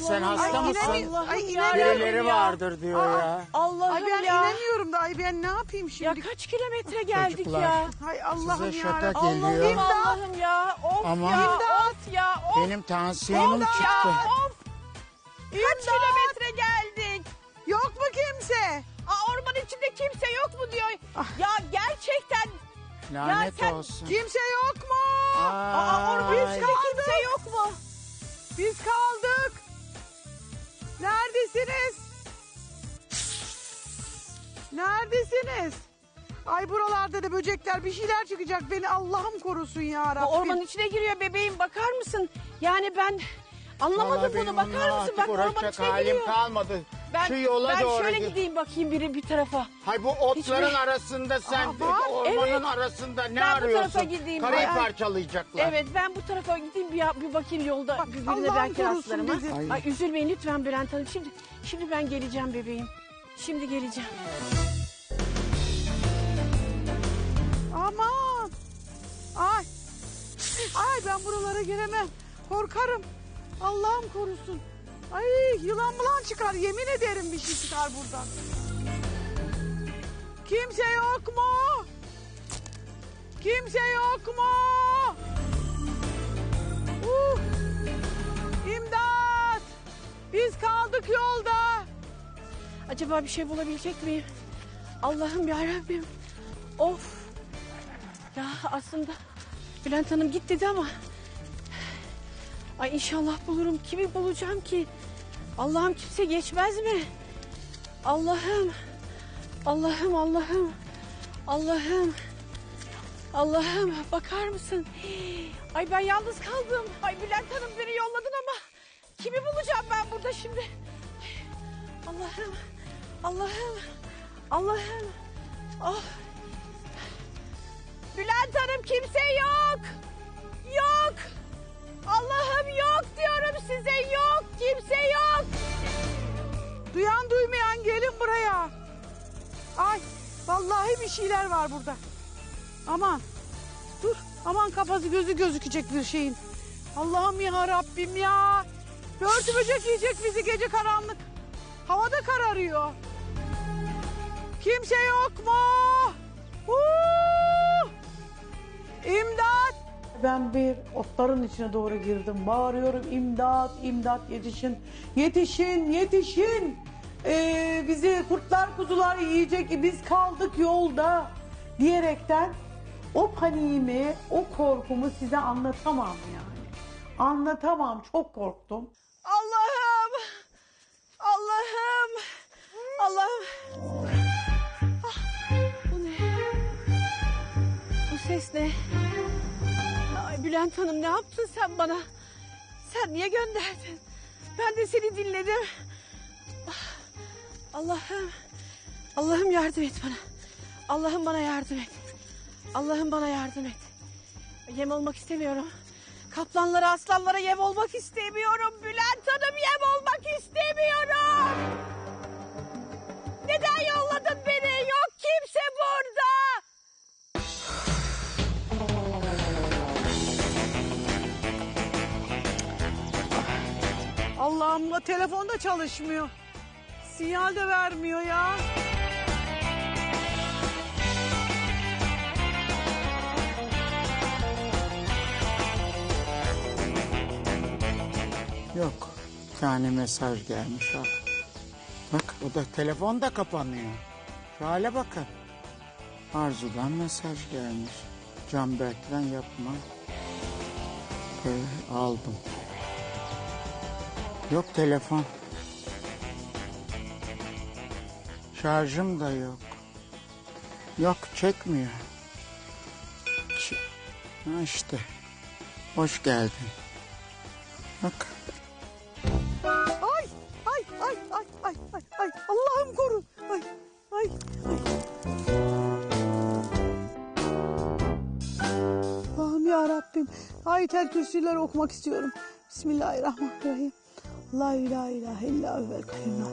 Ya sen hasta Ay, mısın? inanamıyorum. Ay, inanamıyorum Birileri ya. vardır diyor Aa, ya. Allah'ım Ay ben ya. inanıyorum da ay ben ne yapayım Ya şimdi? kaç kilometre geldik Çocuklar. ya. Hay Allah'ım Size şaka ya. geliyor. Allah'ım Allah'ım ya. Of Ama- ya. İmdat. Of ya. Of. Benim tansiyonum of çıktı. ya. Of. Kaç kilometre geldik. Yok mu kimse? Aa, orman içinde kimse yok mu diyor. Ah. Ya gerçekten. Lanet sen- olsun. Kimse yok mu? Aa, orman Ay. içinde kimse yok mu? Biz kaldık. Neredesiniz? Ay buralarda da böcekler bir şeyler çıkacak. Beni Allah'ım korusun ya Bu Rabbim. ormanın içine giriyor bebeğim bakar mısın? Yani ben anlamadım Vallahi benim bunu bakar onunla mısın? artık Bak ormanın uğraşacak içine halim giriyor. kalmadı. Ben, Şu yola ben doğru şöyle git. gideyim bakayım biri bir tarafa. Hay bu otların Hiçbir- arasında sen Aa, var. ormanın Evet. arasında ne Ben bu arıyorsun? tarafa gideyim. Karayı Ay- parçalayacaklar. Evet ben bu tarafa gideyim bir, bir bakayım yolda Bak, birbirine Allah'ım belki korusun rastlarım. ha. bizi. Ay. Ay üzülmeyin lütfen Bülent Hanım. Şimdi şimdi ben geleceğim bebeğim. Şimdi geleceğim. Ay. Ay ben buralara gelemem. Korkarım. Allah'ım korusun. Ay yılan mılan çıkar. Yemin ederim bir şey çıkar buradan. Kimse yok mu? Kimse yok mu? Uh. İmdat. Biz kaldık yolda. Acaba bir şey bulabilecek miyim? Allah'ım ya Rabbim. Of. Ya aslında Bülent Hanım git dedi ama Ay inşallah bulurum. Kimi bulacağım ki? Allah'ım kimse geçmez mi? Allah'ım. Allah'ım Allah'ım. Allah'ım. Allah'ım bakar mısın? Ay ben yalnız kaldım. Ay Bülent Hanım beni yolladın ama kimi bulacağım ben burada şimdi? Allah'ım. Allah'ım. Allah'ım. Oh. Bülent Hanım kimse yok. Yok. Allah'ım yok diyorum size yok. Kimse yok. Duyan duymayan gelin buraya. Ay vallahi bir şeyler var burada. Aman dur aman kafası gözü gözükecek bir şeyin. Allah'ım ya Rabbim ya. Börtü böcek yiyecek bizi gece karanlık. Havada kararıyor. Kimse yok mu? İmdat! Ben bir otların içine doğru girdim. Bağırıyorum imdat, imdat yetişin. Yetişin, yetişin. Ee, bizi kurtlar kuzular yiyecek. Biz kaldık yolda diyerekten o paniğimi, o korkumu size anlatamam yani. Anlatamam. Çok korktum. Allah'ım. Ay Bülent Hanım ne yaptın sen bana? Sen niye gönderdin? Ben de seni dinledim. Ah, Allah'ım. Allah'ım yardım et bana. Allah'ım bana yardım et. Allah'ım bana yardım et. Yem olmak istemiyorum. Kaplanlara, aslanlara yem olmak istemiyorum. Bülent Hanım yem olmak istemiyorum. Allah'ım da telefon da çalışmıyor. Sinyal de vermiyor ya. Yok. Bir tane mesaj gelmiş al. Bak o da telefon da kapanıyor. Şu hale bakın. Arzu'dan mesaj gelmiş. Canberk'ten yapma. Ee, aldım. Yok telefon. Şarjım da yok. Yok çekmiyor. Ç- ha işte. Hoş geldin. Bak. Ay, ay, ay, ay, ay, ay, ay. Allah'ım koru. Ay, ay. Allah'ım ya Rabbim. Ayet-el kürsüleri okumak istiyorum. Bismillahirrahmanirrahim. La ilahe illa huvel kayyum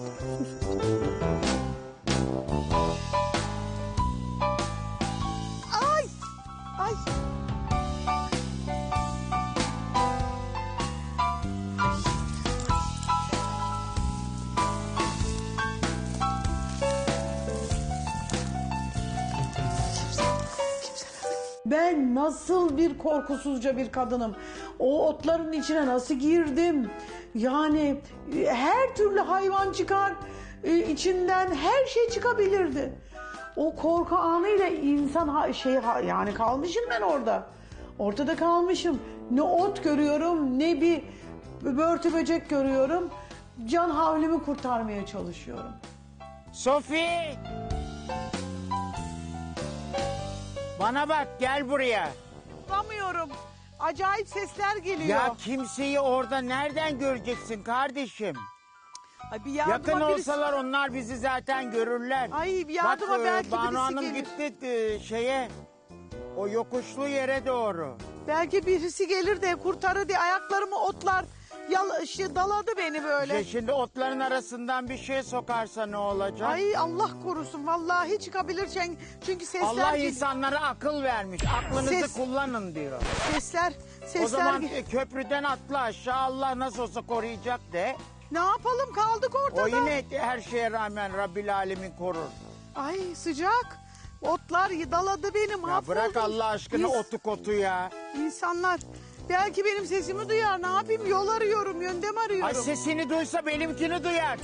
Nasıl bir korkusuzca bir kadınım. O otların içine nasıl girdim? Yani e, her türlü hayvan çıkar e, içinden her şey çıkabilirdi. O korku anıyla insan şey yani kalmışım ben orada. Ortada kalmışım. Ne ot görüyorum ne bir börtü böcek görüyorum. Can havlimi kurtarmaya çalışıyorum. Sofi! Bana bak gel buraya. Bulamıyorum. Acayip sesler geliyor. Ya kimseyi orada nereden göreceksin kardeşim? Ay bir Yakın yardıma birisi- olsalar onlar bizi zaten görürler. Ay, bir yardıma Bak, e, belki Banu birisi Hanım gelir. gitti e, şeye o yokuşlu yere doğru. Belki birisi gelir de kurtarır diye ayaklarımı otlar yal, şey, daladı beni böyle. İşte şimdi otların arasından bir şey sokarsa ne olacak? Ay Allah korusun vallahi çıkabilir çünkü, çünkü sesler Allah gel- insanlara akıl vermiş. Aklınızı Ses- kullanın diyor. sesler sesler o zaman gel- e, köprüden atla aşağı Allah nasıl olsa koruyacak de. ne yapalım kaldık ortada. O yine her şeye rağmen Rabbil Alemin korur. Ay sıcak. Otlar daladı beni Ya mahvoldum. bırak Allah aşkına İns- otu kotu ya. İnsanlar belki benim sesimi duyar ne yapayım yol arıyorum yöndem arıyorum. Ay sesini duysa benimkini duyar.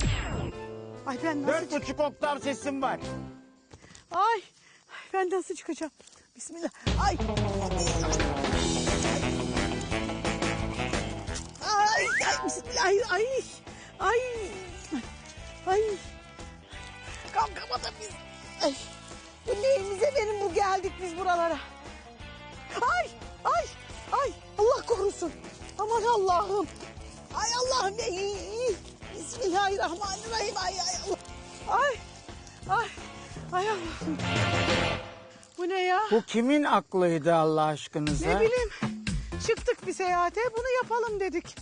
Ay ben nasıl Dört buçuk oktav sesim var. Ay, ay ben nasıl çıkacağım? Bismillah. Ay. Ay, ay, bismillah. Ay, ay. Ay. Ay. Kalkamadım biz. Ay. Bu neyimize benim bu geldik biz buralara. Korusun. Aman Allah'ım. Ay Allah'ım. Ay. Bismillahirrahmanirrahim. Ay, ay Allah. Ay, ay. Ay Allah'ım. Bu ne ya? Bu kimin aklıydı Allah aşkınıza? Ne bileyim. Çıktık bir seyahate bunu yapalım dedik.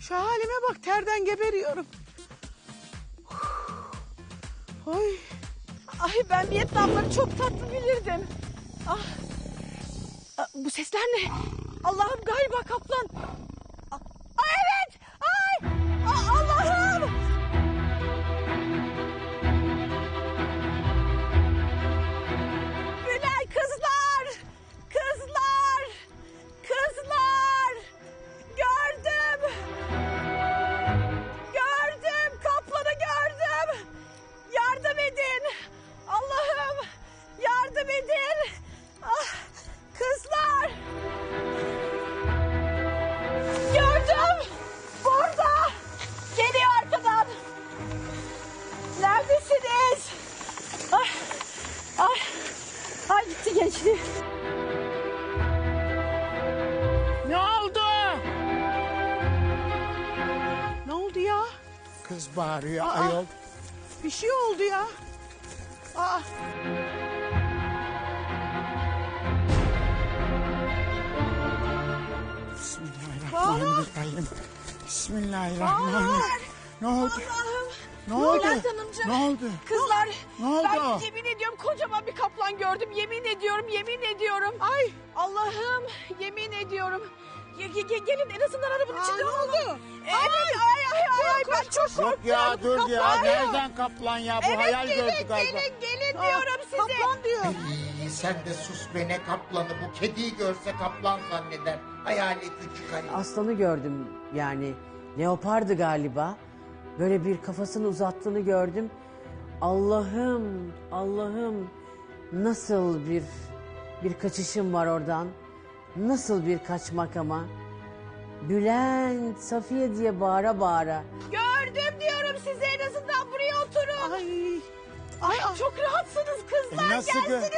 Şu halime bak terden geberiyorum. Ay. Ay ben Vietnamları çok tatlı bilirdim. Ah. Ah, Bu sesler ne? Allah'ım galiba kaplan. Bağırıyor Aa. ayol. Bir şey oldu ya. Aa. Bismillahirrahmanirrahim. Bismillahirrahmanirrahim. Ne oldu? Allah'ım. Ne oldu? Bülent Hanımcığım. Ne oldu? Kızlar Ne oldu? ben yemin ediyorum kocaman bir kaplan gördüm. Yemin ediyorum yemin ediyorum. Ay Allah'ım yemin ediyorum. Ge- ge- ge- gelin en azından arabanın içinde ne olalım. oldu? Evet ay ay ay, ay ben çok korktum. Yok ya dur ya. Kaplan. Nereden kaplan ya? Bu Evet hayal gelin gördü galiba. gelin gelin diyorum size. Kaplan diyor. İyi, sen de sus be ne kaplanı bu kediyi görse kaplan zanneder. Hayali küçük hani. Aslanı gördüm yani. Leopardı galiba. Böyle bir kafasını uzattığını gördüm. Allah'ım, Allah'ım nasıl bir bir kaçışım var oradan. Nasıl bir kaçmak ama. Bülent, Safiye diye bağıra bağıra. Gördüm diyorum size en azından buraya oturun. Ay. Ay, çok rahatsınız kızlar E, nasıl gelsinize.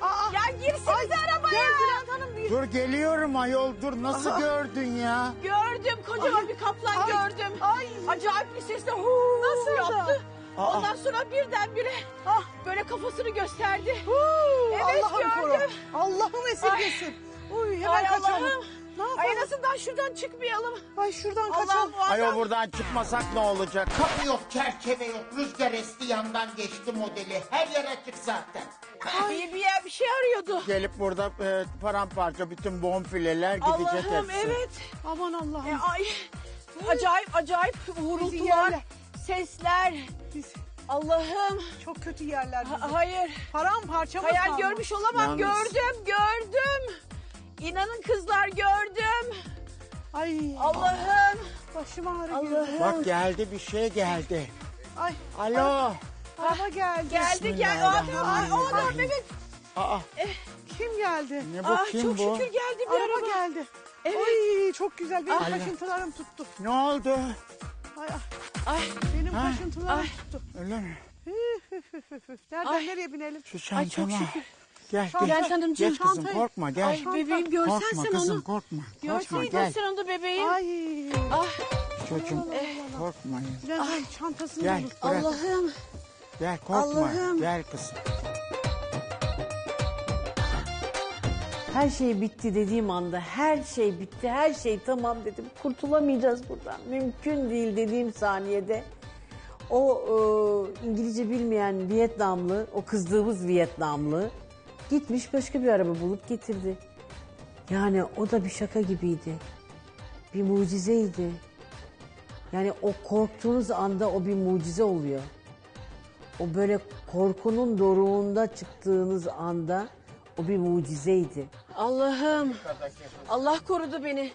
Aa. Ya girsinize arabaya. Gel Bülent Hanım bir. Dur geliyorum ayol dur. Nasıl gördün ya? Gördüm kocaman bir kaplan Ay, gördüm. ay. Acayip bir sesle huu Nasıl yaptı. Aa. Ondan sonra birdenbire Ah. böyle kafasını gösterdi. Huu, Evet, koru. gördüm. Allah'ım esirgesin. Uy hemen Ay kaçalım. Allah'ım. Ne yapalım? Ay en azından şuradan çıkmayalım. Ay şuradan Allah'ım kaçalım. bu Ayol adam. buradan çıkmasak ne olacak? Kapı yok, çerçeve yok, rüzgar esti yandan geçti modeli. Her yer açık zaten. Bir, bir, yer- bir şey arıyordu. Gelip burada e, paramparça bütün bonfileler gidecek Allah'ım hepsi. evet. Aman Allah'ım. E, ay acayip acayip uğultular, sesler. Biz- Allah'ım. Çok kötü yerler Ha- hayır. Paramparça mı Hayal kaldı? görmüş olamam. Yalnız- Gördüm, gördüm. İnanın kızlar gördüm. Ay Allah'ım. başım ağrıyor. Allah'ım. Bak geldi bir şey geldi. Ay Alo. araba geldi. Geldi gel. Aa, aa, o adam evet. Aa Kim geldi? ne bu Ah, kim çok bu? şükür geldi bir Araba araba. geldi. Evet. Ay çok güzel. Benim Allah. kaşıntılarım tuttu. Ne oldu? Ay, ay, Ay, benim Ha? kaşıntılarım Ay. tuttu. Öyle mi? Üf, üf, üf, üf, üf. Nereden Ay. nereye binelim? Şu Ay, çok çantama. şükür. Gel gel. Hanımcığım, Geç kızım çantayı- korkma gel. ay bebeğim görsen korkma sen kızım onu. korkma. Korkma Görseydin gel. sen onu bebeğim. Ay. Ah, Çocuğum korkmayın. Bülent Hanım çantasını Gel bırak. Allah'ım. Gel korkma. Allah'ım. Gel kızım. Her şey bitti dediğim anda her şey bitti, her şey tamam dedim. Kurtulamayacağız buradan. Mümkün değil dediğim saniyede o e, İngilizce bilmeyen Vietnamlı, o kızdığımız Vietnamlı gitmiş başka bir araba bulup getirdi. Yani o da bir şaka gibiydi. Bir mucizeydi. Yani o korktuğunuz anda o bir mucize oluyor. O böyle korkunun doruğunda çıktığınız anda o bir mucizeydi. Allah'ım. Allah korudu beni.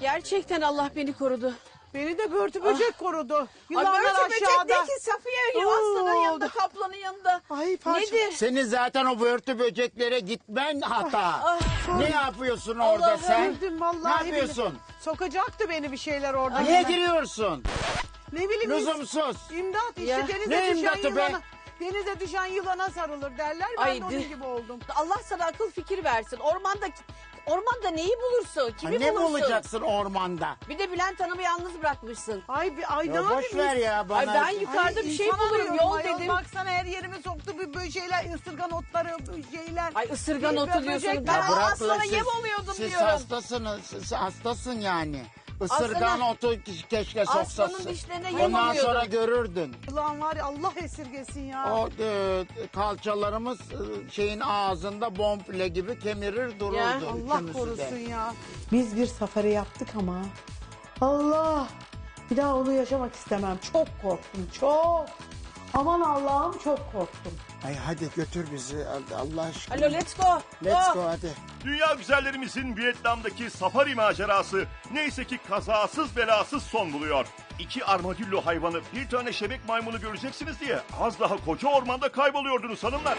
Gerçekten Allah beni korudu. Beni de börtü böcek korudu. Ay Yılanlar börtü böcek aşağıda. değil ki Safiye Oo. aslanın yanında, kaplanın yanında. Ay parça. Nedir? Senin zaten o börtü böceklere gitmen hata. Ah, ne yapıyorsun orada Allah'ım. sen? Öldüm vallahi. Ne yapıyorsun? billahi. Sokacaktı beni bir şeyler orada. Niye giriyorsun? Ne bileyim. Lüzumsuz. İmdat işte Ya. denize Ne düşen imdatı be? yılana. Denize düşen yılana sarılır derler. Ben Ay, de onun gibi oldum. Allah sana akıl fikir versin. Ormanda ormanda neyi bulursun? Ha, Kimi ne bulursun? bulacaksın ormanda? Bir de Bülent Hanım'ı yalnız bırakmışsın. Ay bir ay ne Ya boş yapayım? ver ya bana. Ay ben yukarıda bir şey insan bulurum arıyorum yol ayol. dedim. Baksana her yerime soktu bir böyle şeyler ısırgan otları şeyler. Ay ısırgan otu diyorsun. Ben Ya bırak aslana lan, yem oluyordum siz diyorum. hastasınız. Siz hastasın yani. Isırgan otu keşke soksasın. Aslanın dişlerine yem Ondan sonra görürdün. Ulan var ya Allah esirgesin ya. O e, kalçalarımız e, şeyin ağzında bonfile gibi kemirir dururdu. Ya, Allah üçümüzü de. korusun ya. Biz bir safari yaptık ama. Allah. Bir daha onu yaşamak istemem. Çok korktum. Çok. Aman Allah'ım çok korktum. Ay hadi götür bizi Allah aşkına. Alo let's go. Let's Go. go hadi. Dünya güzellerimizin Vietnam'daki safari macerası neyse ki kazasız belasız son buluyor. İki armadillo hayvanı bir tane şebek maymunu göreceksiniz diye az daha koca ormanda kayboluyordunuz hanımlar.